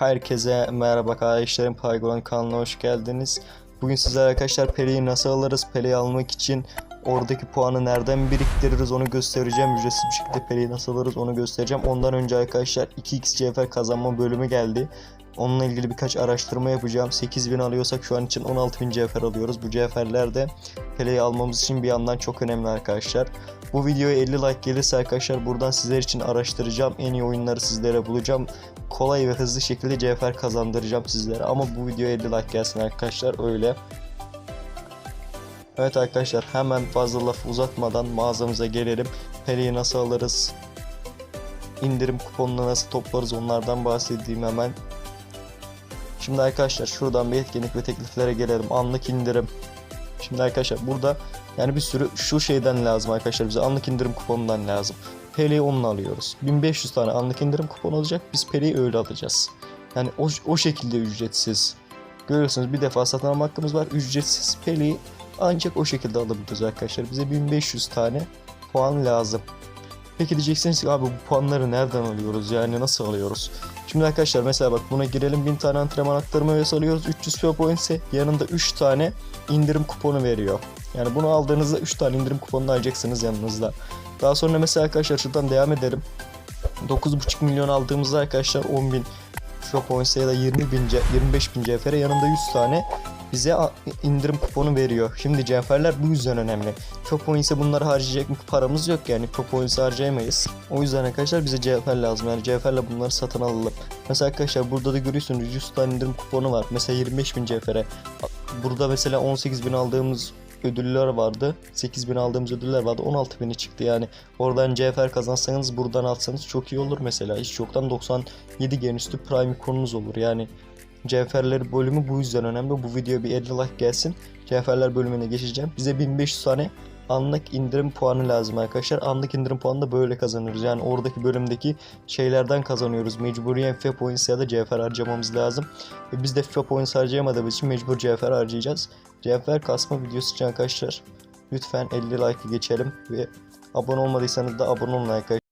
Herkese merhaba arkadaşlarım Paygon kanalına hoş geldiniz. Bugün sizler arkadaşlar Pele'yi nasıl alırız? Pele'yi almak için oradaki puanı nereden biriktiririz onu göstereceğim. Ücretsiz bir şekilde Pele'yi nasıl alırız onu göstereceğim. Ondan önce arkadaşlar 2x CFR kazanma bölümü geldi. Onunla ilgili birkaç araştırma yapacağım. 8000 alıyorsak şu an için 16000 CFR alıyoruz. Bu CFR'ler de Pele'yi almamız için bir yandan çok önemli arkadaşlar. Bu videoya 50 like gelirse arkadaşlar buradan sizler için araştıracağım. En iyi oyunları sizlere bulacağım. Kolay ve hızlı şekilde CFR kazandıracağım sizlere. Ama bu videoya 50 like gelsin arkadaşlar öyle. Evet arkadaşlar hemen fazla laf uzatmadan mağazamıza gelelim. Pele'yi nasıl alırız? indirim kuponunu nasıl toplarız onlardan bahsedeyim hemen. Şimdi arkadaşlar şuradan bir etkinlik ve tekliflere gelelim. Anlık indirim. Şimdi arkadaşlar burada yani bir sürü şu şeyden lazım arkadaşlar bize anlık indirim kuponundan lazım. Pele'yi onunla alıyoruz. 1500 tane anlık indirim kuponu olacak. Biz Pele'yi öyle alacağız. Yani o, o şekilde ücretsiz. Görüyorsunuz bir defa satın alma hakkımız var. Ücretsiz Pele'yi ancak o şekilde alabiliyoruz arkadaşlar. Bize 1500 tane puan lazım. Peki diyeceksiniz ki abi bu puanları nereden alıyoruz? Yani nasıl alıyoruz? Şimdi arkadaşlar mesela bak buna girelim 1000 tane antrenman aktarma üyesi alıyoruz. 300 FIA point ise yanında 3 tane indirim kuponu veriyor. Yani bunu aldığınızda 3 tane indirim kuponunu alacaksınız yanınızda. Daha sonra mesela arkadaşlar şuradan devam edelim. 9.5 milyon aldığımızda arkadaşlar 10 bin FIA points ya da 20 bin, C- 25 bin CFR yanında 100 tane bize indirim kuponu veriyor. Şimdi CFR'ler bu yüzden önemli. FIA points'e bunları harcayacak mı paramız yok yani. FIA points'e harcayamayız. O yüzden arkadaşlar bize CFR lazım. Yani CFR'le bunları satın alalım. Mesela arkadaşlar burada da görüyorsunuz 100 tane indirim kuponu var. Mesela 25 bin CFR. Burada mesela 18 bin aldığımız ödüller vardı. 8000 aldığımız ödüller vardı. 16000'i çıktı yani. Oradan CFR kazansanız buradan alsanız çok iyi olur mesela. Hiç yoktan 97 gen üstü prime ikonunuz olur. Yani CFR'ler bölümü bu yüzden önemli. Bu videoya bir 50 like gelsin. CFR'ler bölümüne geçeceğim. Bize 1500 tane anlık indirim puanı lazım arkadaşlar. Anlık indirim puanı da böyle kazanıyoruz. Yani oradaki bölümdeki şeylerden kazanıyoruz. Mecburiyen FIA points ya da CFR harcamamız lazım. Ve biz de FIA points harcayamadığımız için mecbur CFR harcayacağız. CFR kasma videosu için arkadaşlar lütfen 50 like geçelim ve abone olmadıysanız da abone olun arkadaşlar.